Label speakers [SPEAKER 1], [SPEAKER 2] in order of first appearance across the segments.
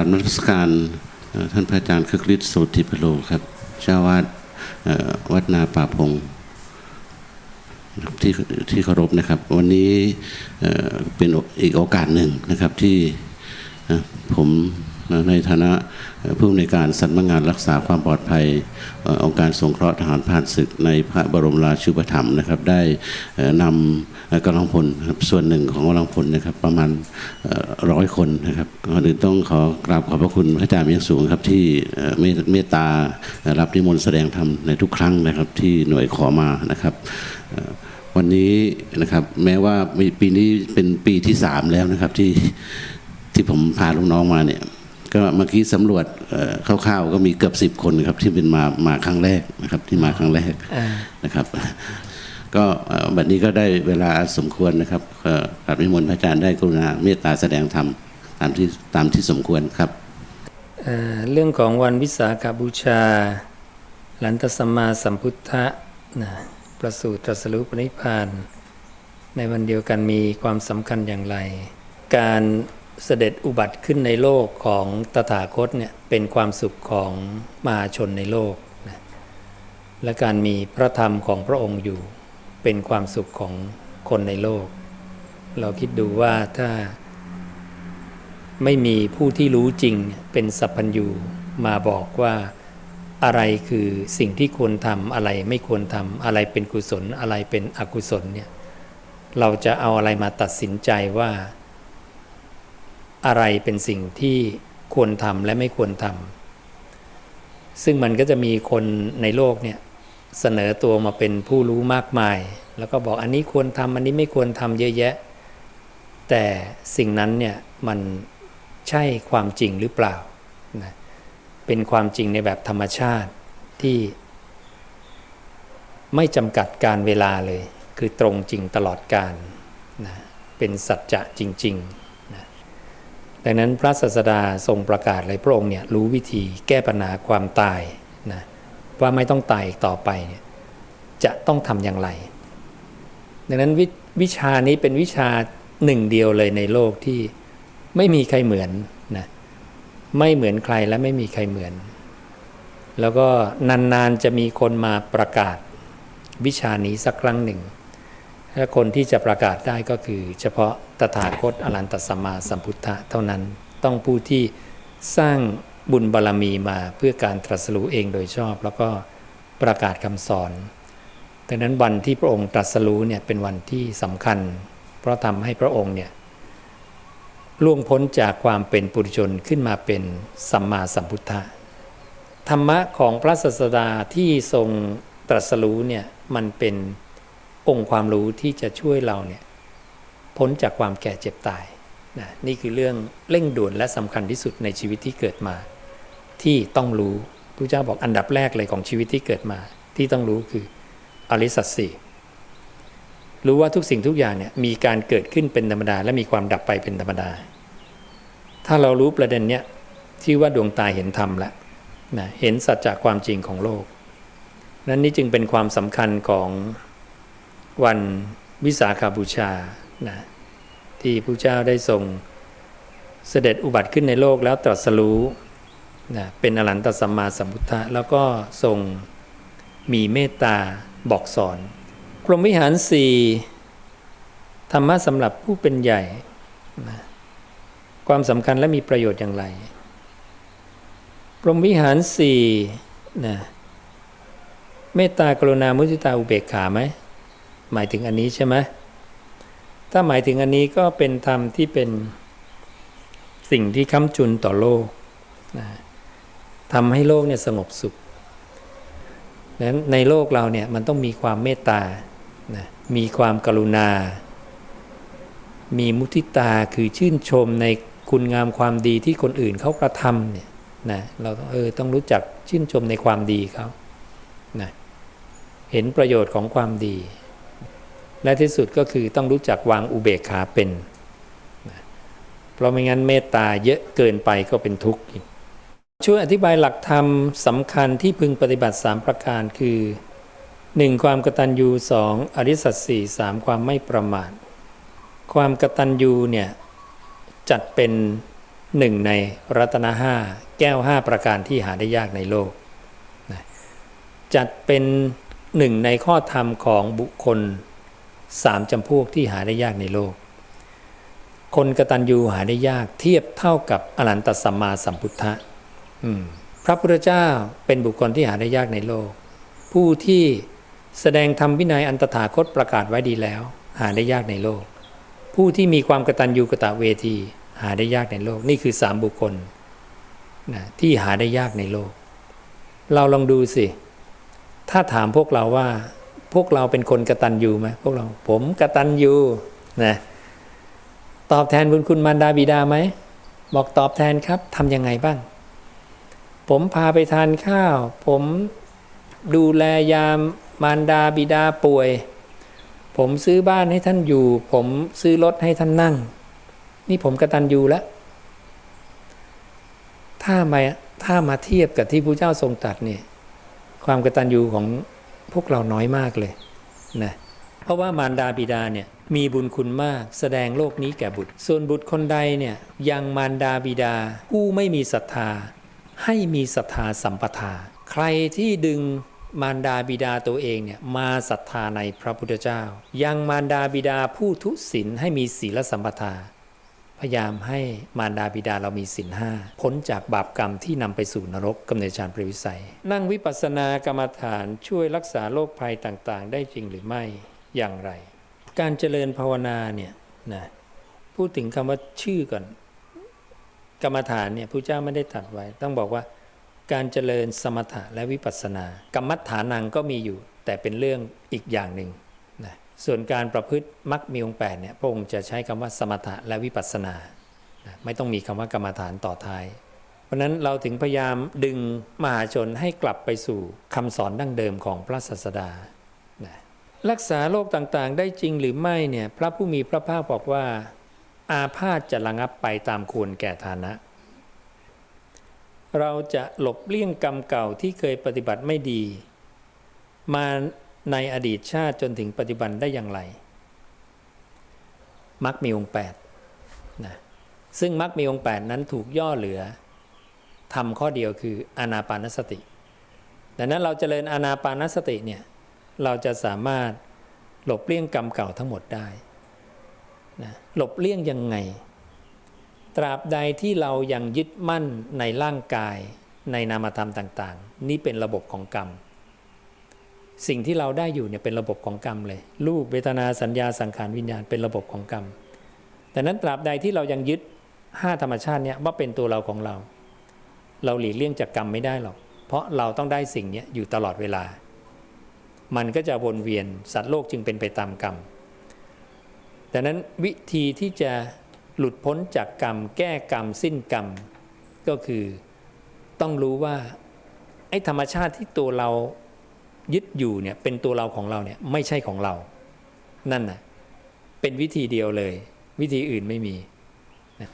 [SPEAKER 1] ราบนมัสการท่านพระอาจารย์คึกฤทธิ์โสติพโลครับเจ้าวาดวัดนาป่าพงที่ที่เคารพนะครับ วันนี้เป็นอีกโอกาสหนึ่งนะครับที่ผมในฐานะ ผู้อำนวยการสำนักงานรักษาความปลอดภัยอองค์การสงเคราะห์ทหารผ่านศึกในพระบรมราชูปถัมภ์นะครับ ได้นำกำลังพลส่วนหนึ่งของกำลังพลนะครับประมาณร้อยคนนะครับก่อนอื่นต้องขอกราบขอบพระคุณพระอาจารย์อย่างสูงครับที่เมตตารับนิมนต์แสดงธรรมในทุกครั้งนะครับที่หน่วยขอมานะครับวันนี้นะครับแม้ว่าปีนี้เป็นปีที่สามแล้วนะครับที่ที่ผมพาลูกน้องมาเนี่ย ก็เมื่อกี้สำรวจเอ่อคร่าวๆก็มีเกือบสิบคนนะครับที่เป็นมามาครั้งแรกนะครับที่มาครั้งแรกนะครับ ก็เอ่อบัดนี้ก็ได้เวลาสมควรนะครับเอ่อกราบนิมนต์พระอาจารย์ได้กรุณาเมตตาแสดงธรรมตามที่ตามที่สมควรครับ
[SPEAKER 2] เอ่อเรื่องของวันวิสาขบูชา หลันตสมมาสัมพุทธะนะประสูติตรัสรู้ปณิพพานในวันเดียวกันมีความสำคัญอย่างไร การ เสด็จอุบัติขึ้นในโลกของตถาคตเนี่ยเป็นความสุขของมหาชนในโลกนะและการมีพระธรรมของพระองค์อยู่เป็นความสุขของคนในโลก เราคิดดูว่าถ้าไม่มีผู้ที่รู้จริงเป็นสัพพัญญูมาบอกว่าอะไรคือสิ่งที่ควรทำอะไรไม่ควรทำอะไรเป็นกุศลอะไรเป็นอกุศลเนี่ยเราจะเอาอะไรมาตัดสินใจว่า อะไรเป็นสิ่งที่ควรทำและไม่ควรทำซึ่งมันก็จะมีคนในโลกเนี่ยเสนอตัวมาเป็นผู้รู้มากมาย แล้วก็บอกอันนี้ควรทำอันนี้ไม่ควรทำเยอะแยะ แต่สิ่งนั้นเนี่ยมันใช่ความจริงหรือเปล่านะเป็นความจริงในแบบธรรมชาติที่ ไม่จำกัดการเวลาเลย คือตรงจริงตลอดการนะเป็นสัจจะจริง ๆ ดังนั้นพระศาสดาทรงประกาศเลยพระองค์เนี่ยรู้วิธีแก้ปัญหาความตายนะว่าไม่ต้องตายอีกต่อไปเนี่ยจะต้องทำอย่างไร ดังนั้นววิชานี้เป็นวิชาหนึ่งเดียวเลยในโลกที่ไม่มีใครเหมือนนะไม่เหมือนใครและไม่มีใครเหมือน แล้วก็นานๆจะมีคนมาประกาศวิชานี้สักครั้งหนึ่ง และคนที่จะประกาศได้ก็คือ เฉพาะตถาคตอรันตสัมมาสัมพุทธะเท่านั้นต้องผู้ที่สร้างบุญบารรมีมาเพื่อการตรัสรู้เองโดยชอบ แล้วก็ประกาศคำสอนดังนั้นวันที่พระองค์ตรัสรู้เนี่ยเป็นวันที่สำคัญ เพราะทำให้พระองค์เนี่ยล่วงพ้นจากความเป็นปุถุชนขึ้นมาเป็นสัมมาสัมพุทธะธรรมะของพระศาสดาที่ทรงตรัสรู้เนี่ยมันเป็น องค์ความรู้ที่จะช่วยเราเนี่ยพ้นจากความแก่เจ็บตายนะนี่คือเรื่องเร่งด่วนและสำคัญที่สุดในชีวิตที่เกิดมา ที่ต้องรู้พระเจ้าบอกอันดับแรกเลยของชีวิตที่เกิดมา ที่ต้องรู้คืออริสัตสีรู้ว่าทุกสิ่งทุกอย่างเนี่ยมีการเกิดขึ้นเป็นธรรมดา และมีความดับไปเป็นธรรมดา ถ้าเรารู้ประเด็นเนี้ยที่ว่าดวงตาเห็นธรรมแล้วนะเห็นสัจจะความจริงของโลก นั้นนี่จึงเป็นความสำคัญของ วันวิสาขาบูชานะที่พระเจ้าได้ทรงเสด็จอุบัติขึ้นในโลกแล้วตรัสรู้นะเป็นอรันตสัมมาสัมพุทธะแล้วก็ทรงมีเมตตาบอกสอน พรหมวิหารสี่ธรรมะสำหรับผู้เป็นใหญ่นะความสำคัญและมีประโยชน์อย่างไร พรหมวิหารสี่นะเมตตากรุณามุทิตาอุเบกขาไหม หมายถึงอันนี้ใช่ไหมถ้าหมายถึงอันนี้ก็เป็นธรรมที่เป็นสิ่งที่ค้ำจุนต่อโลกนะทำให้โลกเนี่ยสงบสุขนั้นในโลกเราเนี่ยมันต้องมีความเมตตานะมีความกรุณา มีมุทิตาคือชื่นชมในคุณงามความดีที่คนอื่นเขากระทำเนี่ยนะเราเออต้องรู้จักชื่นชมในความดีเขานะเห็นประโยชน์ของความดี และที่สุดก็คือต้องรู้จักวางอุเบกขาเป็น เพราะไม่งั้นเมตตาเยอะเกินไปก็เป็นทุกข์อีกช่วยอธิบายหลักธรรมสำคัญที่พึงปฏิบัติ 3 ประการคือ 1. ความกตัญญู 2. อริสัตสี่สามความไม่ประมาท ความกตัญญูเนี่ยจัดเป็นหนึ่งในรัตนห้าแก้วห้าประการที่หาได้ยากในโลก จัดเป็นหนึ่งในข้อธรรมของบุคคล สามจำพวกที่หาได้ยากในโลก คนกตัญญูหาได้ยากเทียบเท่ากับอรันตสัมมาสัมพุทธะพระพุทธเจ้าเป็นบุคคลที่หาได้ยากในโลก ผู้ที่แสดงธรรมวินัยอันตถาคตประกาศไว้ดีแล้ว หาได้ยากในโลก ผู้ที่มีความกตัญญูกตเวที หาได้ยากในโลก นี่คือสามบุคคลนะที่หาได้ยากในโลก เราลองดูสิ ถ้าถามพวกเราว่า พวกเราเป็นคนกระตัญญูไหมพวกเราผมกระตัญญูนะตอบแทนบุญคุณมารดาบิดาไหมบอกตอบแทนครับทำยังไงบ้าง ผมพาไปทานข้าว ผมดูแลยามมารดาบิดาป่วย ผมซื้อบ้านให้ท่านอยู่ ผมซื้อรถให้ท่านนั่ง นี่ผมกระตัญญูแล้วถ้ามาถ้ามาเทียบกับที่พระเจ้าทรงตรัสเนี่ยความกระตัญญูของ พวกเราน้อยมากเลยนะเพราะว่ามารดาบิดาเนี่ยมีบุญคุณมากแสดงโลกนี้แก่บุตร ส่วนบุตรคนใดเนี่ยยังมารดาบิดาผู้ไม่มีศรัทธา ให้มีศรัทธาสัมปทา ใครที่ดึงมารดาบิดาตัวเองเนี่ยมาศรัทธาในพระพุทธเจ้า ยังมารดาบิดาผู้ทุศีลให้มีศีลสัมปทา พยายามให้มารดาบิดาเรามีศีลห้าพ้นจากบาปกรรมที่นำไปสู่นรกกำเนิดฌานปรตวิสัย นั่งวิปัสสนากรรมฐานช่วยรักษาโรคภัยต่างๆ ได้จริงหรือไม่อย่างไร การเจริญภาวนาเนี่ยนะพูดถึงคำว่าชื่อก่อน กรรมฐานเนี่ยพระเจ้าไม่ได้ตัดไว้ ต้องบอกว่าการเจริญสมถะและวิปัสสนา กรรมฐานังก็มีอยู่ แต่เป็นเรื่องอีกอย่างหนึ่ง ส่วนการประพฤติมรรคมีองค์แปดเนี่ยพระองค์จะใช้คำว่าสมถะและวิปัสสนา ไม่ต้องมีคำว่ากรรมฐานต่อท้าย เพราะนั้นเราถึงพยายามดึงมหาชนให้กลับไปสู่คำสอนดั้งเดิมของพระศาสดา รักษาโรคต่างๆ ได้จริงหรือไม่เนี่ยพระผู้มีพระภาคบอกว่า อาพาธจะระงับไปตามควรแก่ฐานะ เราจะหลบเลี่ยงกรรมเก่าที่เคยปฏิบัติไม่ดี มา ในอดีตชาติจนถึงปัจจุบันได้อย่างไรมักมีองค์แปดนะซึ่งมักมีองค์แปดนั้นถูกย่อเหลือทำข้อเดียวคืออานาปานสติ ดังนั้นเราจเจริญอานาปานสติเนี่ยเราจะสามารถหลบเลี่ยงกรรมเก่าทั้งหมดได้นะหลบเลี่ยงยังไง ตราบใดที่เรายังยึดมั่นในร่างกายในนามธรรมต่าง ๆ นี่เป็นระบบของกรรม สิ่งที่เราได้อยู่เนี่ยเป็นระบบของกรรมเลย รูปเวทนาสัญญาสังขารวิญญาณเป็นระบบของกรรม แต่นั้นตราบใดที่เรายังยึดห้าธรรมชาติเนี่ยว่าเป็นตัวเราของเรา เราหลีกเลี่ยงจากกรรมไม่ได้หรอก เพราะเราต้องได้สิ่งนี้อยู่ตลอดเวลา มันก็จะวนเวียนสัตว์โลกจึงเป็นไปตามกรรมดังนั้นวิธีที่จะหลุดพ้นจากกรรม แก้กรรมสิ้นกรรม ก็คือต้องรู้ว่าไอ้ธรรมชาติที่ตัวเรา ยึดอยู่เนี่ยเป็นตัวเราของเราเนี่ยไม่ใช่ของเรา นั่นน่ะเป็นวิธีเดียวเลย วิธีอื่นไม่มี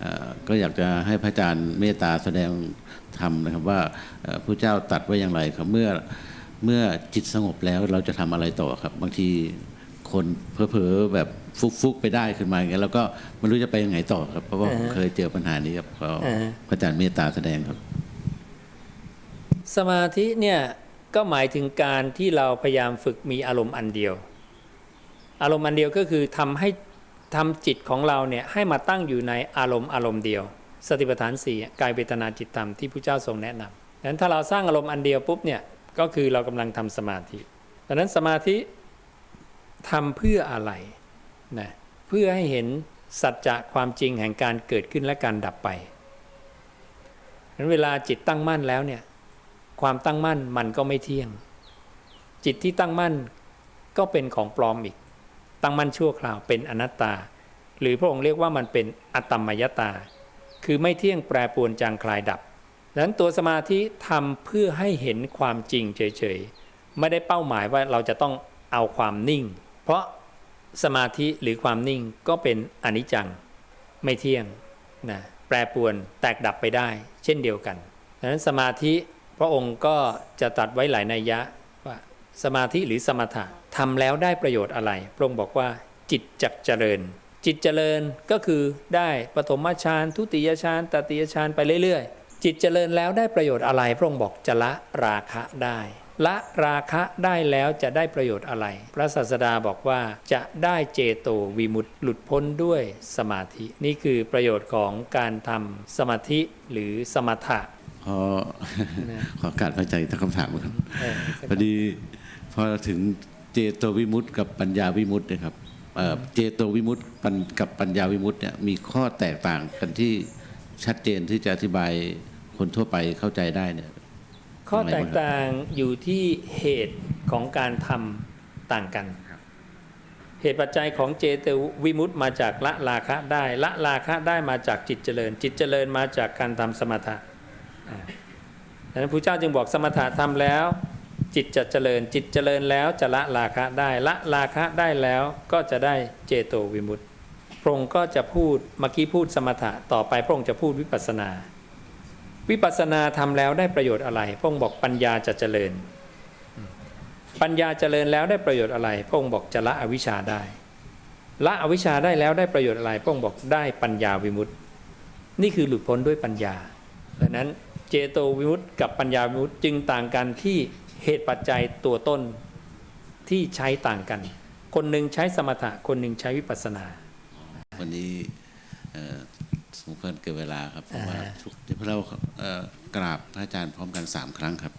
[SPEAKER 1] เอ่อก็อยากจะให้พระอาจารย์เมตตาแสดงธรรมนะครับว่าเอ่อพระเจ้าตรัดไว้อย่างไรครับเมื่อเมื่อจิตสงบแล้วเราจะทำอะไรต่อครับ บางทีคนเผลอๆแบบฟุกๆไปได้ขึ้นมาอย่างเงี้ยแล้วก็ไม่รู้จะไปยังไงต่อครับ เพราะว่าผมเคยเจอปัญหานี้ครับขอ
[SPEAKER 2] อ่าฮะ
[SPEAKER 1] พระอาจารย์เมตตาแสดงครับ
[SPEAKER 2] สมาธิเนี่ย ก็หมายถึงการที่เราพยายามฝึกมีอารมณ์อันเดียว อารมณ์อันเดียวก็คือทำให้ทำจิตของเราเนี่ยให้มาตั้งอยู่ในอารมณ์อารมณ์เดียว สติปัฏฐานสี่กายเวทนาจิตธรรมที่พระเจ้าทรงแนะนำดังนั้นถ้าเราสร้างอารมณ์อันเดียวปุ๊บเนี่ยก็คือเรากำลังทำสมาธิดังนั้นสมาธิทำเพื่ออะไรนะเพื่อให้เห็นสัจจะความจริงแห่งการเกิดขึ้นและการดับไปดังนั้นเวลาจิตตั้งมั่นแล้วเนี่ย ความตั้งมั่นมันก็ไม่เที่ยง จิตที่ตั้งมั่นก็เป็นของปลอมอีก ตั้งมั่นชั่วคราวเป็นอนัตตา หรือพระองค์เรียกว่ามันเป็นอตตมยตา คือไม่เที่ยงแปรปรวนจางคลายดับดังนั้นตัวสมาธิทำเพื่อให้เห็นความจริงเฉยๆ ไม่ได้เป้าหมายว่าเราจะต้องเอาความนิ่ง เพราะสมาธิหรือความนิ่งก็เป็นอนิจจัง ไม่เที่ยงนะแปรปรวนแตกดับไปได้ เช่นเดียวกันดังนั้นสมาธิ พระองค์ก็จะตัดไว้หลายนัยยะว่าสมาธิหรือสมถะทำแล้วได้ประโยชน์อะไร พระองค์บอกว่าจิตจักเจริญ จิตเจริญก็คือได้ปฐมฌานทุติยฌานตติยฌานไปเรื่อยๆ จิตเจริญแล้วได้ประโยชน์อะไร พระองค์บอกจะละราคะได้ละราคะได้แล้วจะได้ประโยชน์อะไร พระศาสดาบอกว่าจะได้เจโตวิมุตติหลุดพ้นด้วยสมาธิ นี่คือประโยชน์ของการทำสมาธิหรือสมถะ
[SPEAKER 1] พอขอการพระใจทั้งคำถามครับ
[SPEAKER 2] เออ
[SPEAKER 1] พอดีพอถึงเจโตวิมุตติกับปัญญาวิมุตติเนะครับเอ่อเจโตวิมุตติปัญกับปัญญาวิมุตติเนี่ยมีข้อแตกต่างกันที่ชัดเจนที่จะอธิบายคนทั่วไปเข้าใจได้เนี่ย
[SPEAKER 2] ข้อแตกต่างอยู่ที่เหตุของการทำต่างกัน เหตุปัจจัยของเจโตวิมุตติมาจากละราคะได้ละราคะได้มาจากจิตเจริญ จิตเจริญมาจากการทำสมถะอ่า ดังนั้นพระเจ้าจึงบอกสมถะทำแล้ว จิตจะเจริญจิตเจริญแล้วจะละราคะได้ละราคะได้แล้วก็จะได้เจโตวิมุตติพระองค์ก็จะพูดเมื่อกี้พูดสมถะต่อไปพระองค์จะพูดวิปัสนา วิปัสนาทำแล้วได้ประโยชน์อะไร พระองค์บอกปัญญาจะเจริญ ปัญญาเจริญแล้วได้ประโยชน์อะไร พระองค์บอกจะละอวิชชาได้ ละอวิชชาได้แล้วได้ประโยชน์อะไร พระองค์บอกได้ปัญญาวิมุตติ นี่คือหลุดพ้นด้วยปัญญาดังนั้น เจโตวิมุตติกับปัญญาวิมุตติจึงต่างกันที่เหตุปัจจัยตัวต้นที่ใช้ต่างกัน คนหนึ่งใช้สมถะคนหนึ่งใช้วิปัสสนา
[SPEAKER 1] วันนี้เอ่อสมควรเกินเวลาครับเพราะว่า
[SPEAKER 2] อ่า
[SPEAKER 1] ทุกเดี๋ยวพวกเราเอ่อกราบพระอาจารย์พร้อมกันสามครั้งครับ